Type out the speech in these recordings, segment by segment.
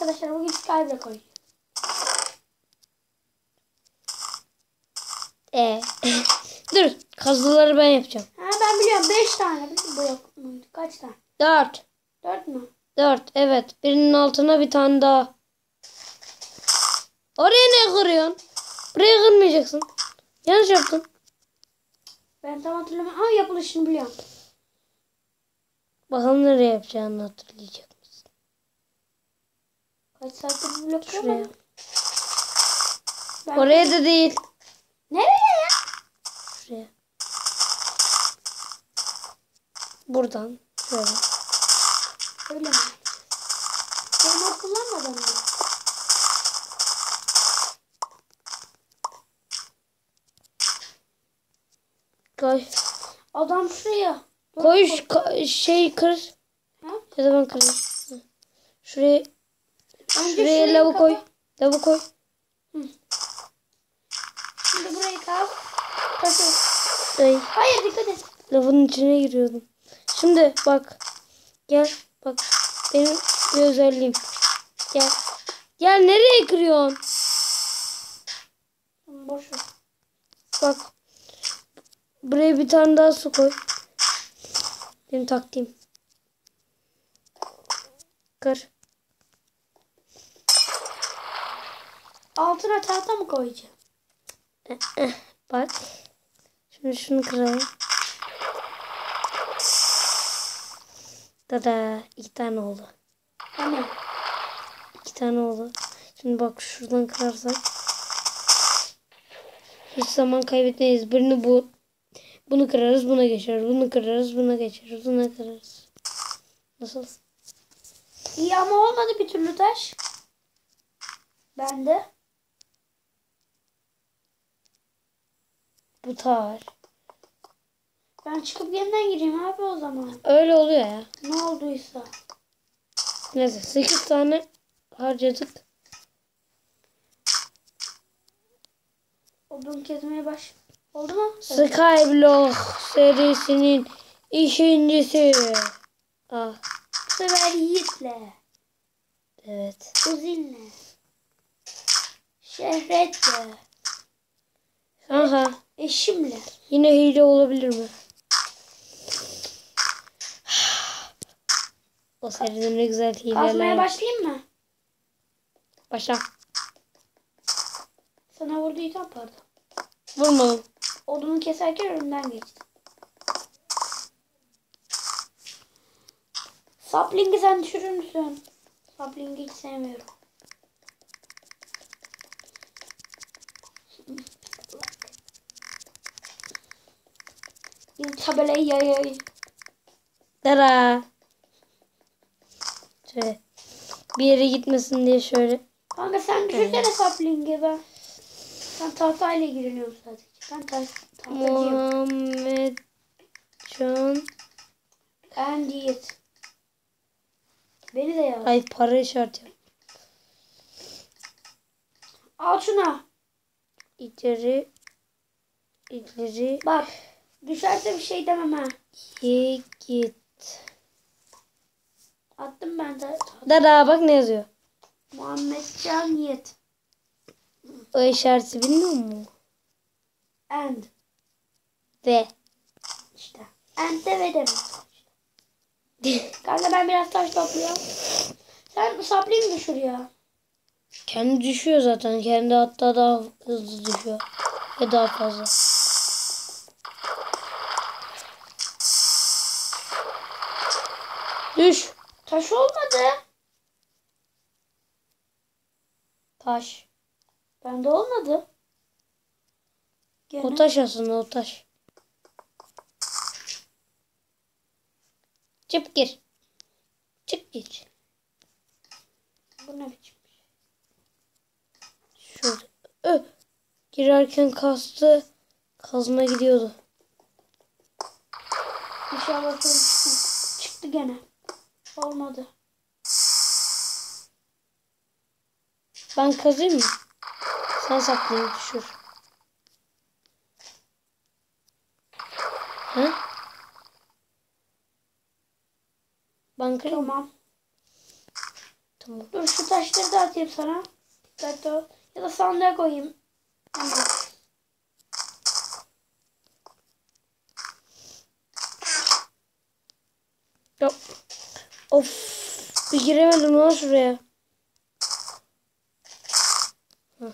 arkadaşlar bugün Skyblock koyacağız. E. Dur. Kazıları ben yapacağım. Ha ben biliyorum 5 tane blok? Kaç tane? Dört. 4 mü? Dört. Evet. Birinin altına bir tane daha. Oraya ne kırıyorsun? Buraya kırmayacaksın. Yanlış yaptın. Ben tam hatırlamıyorum ama yapılışını biliyorum. Bakalım nereye yapacağını hatırlayacak? Kaç saattir blok Şuraya. Ben- Oraya da değil. Nereye ya? Şuraya. Buradan. Şöyle. Öyle mi? Ben o kullanmadım mı? Koy. Adam şuraya. Koy koy. şey kır. Ha? Ya da ben kırayım. Şuraya, Önce şuraya lavı koy. Lavı koy. Şimdi burayı kal. Taşı. Ay, Hayır dikkat et. lavın içine giriyordum. Şimdi bak. Gel. Bak. Benim bir özelliğim. Gel. Gel nereye kırıyorsun? Boş ver. Bak. Buraya bir tane daha su koy. Benim taktiğim. Kır. Altına tahta mı koyacağım? Bak. Şimdi şunu kıralım. Dada iki tane oldu. Hani? İki tane oldu. Şimdi bak şuradan kırarsak. Hiç zaman kaybetmeyiz. Birini bu. Bunu kırarız buna geçeriz. Bunu kırarız buna geçeriz. Buna kırarız. Nasıl? İyi ama olmadı bir türlü taş. Ben Bu tar. Ben çıkıp yeniden gireyim abi o zaman. Öyle oluyor ya. Ne olduysa. Neyse 8 tane harcadık. Odun kesmeye baş. Oldu mu? Skyblock serisinin ikincisi. Ah Bu sefer Yiğit'le. evet. Uzin'le. Şehret'le. Aha Eşimle. yine hile olabilir mi? O serinin ne güzel Kazmaya hileler. başlayayım mı? Başla. Sana vurduysam pardon. Vurmadım. Odunu keserken önümden geçti. Sapling'i sen düşürür müsün? Sapling'i hiç sevmiyorum. Yine tabelayı yayayı. Dara. Şöyle. Bir yere gitmesin diye şöyle. Kanka sen düşürsene sapling'i ben. Ben tahtayla ilgileniyorum sadece. Ben ta tahtacıyım. Muhammed Can. And Yiğit. Beni de yaz. Ay para işareti. yap. Al şuna. İleri. İleri. Bak. Düşerse bir şey demem ha. Ye git. Attım ben de. Dara bak ne yazıyor. Muhammed Can Yiğit. O işareti bilmiyor musun? And. Ve. işte. And de ve demek. Kanka ben biraz taş topluyorum. Sen sapling düşür ya. Kendi düşüyor zaten. Kendi hatta daha hızlı düşüyor. Ve daha fazla. Düş. Taş olmadı. Taş. Bende olmadı. Gene. O taş aslında o taş. Çıp gir. Çık gir. Bu ne biçim? Şurada. Ö. Girerken kastı. Kazma gidiyordu. İnşallah sonra. Çıktı gene. Olmadı. Ben kazayım mı? Sen saplayayım düşür. Ha? Ben kırayım? Tamam. Tamam. Dur şu taşları da atayım sana. Dikkatli ol. Ya da sandığa koyayım. Hadi. Ya. Of. Bir giremedim lan şuraya. Hah.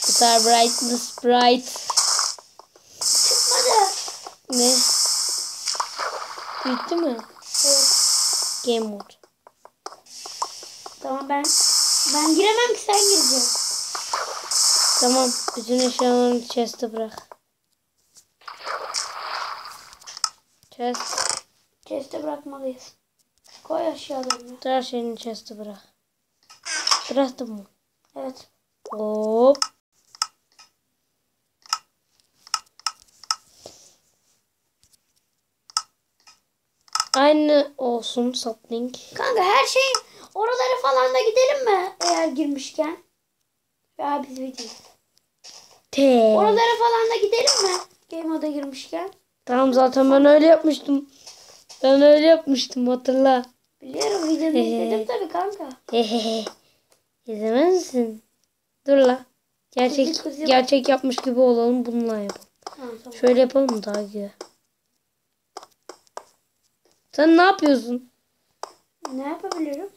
Star brightness bright. Çıkmadı. Ne? Bitti mi? Game mode. Tamam ben ben giremem ki sen gireceksin. Tamam. Bütün eşyalarını chest'e bırak. Chest. Chest'e bırakmalıyız. Koy aşağılarını. Her şeyini chest'e bırak. Bıraktın mı? Evet. Hop. Aynı olsun sapling. Kanka her şeyin oralara falan da gidelim mi eğer girmişken? Ya biz videoyu. T. Oralara falan da gidelim mi? Game moda girmişken. Tamam zaten ben öyle yapmıştım. Ben öyle yapmıştım hatırla. Biliyorum videonu izledim tabii kanka. İzlemez misin? Dur la. Gerçek gerçek yapmış gibi olalım bununla yapalım. Tamam tamam. Şöyle yapalım mı daha güzel? Sen ne yapıyorsun? Ne yapabilirim?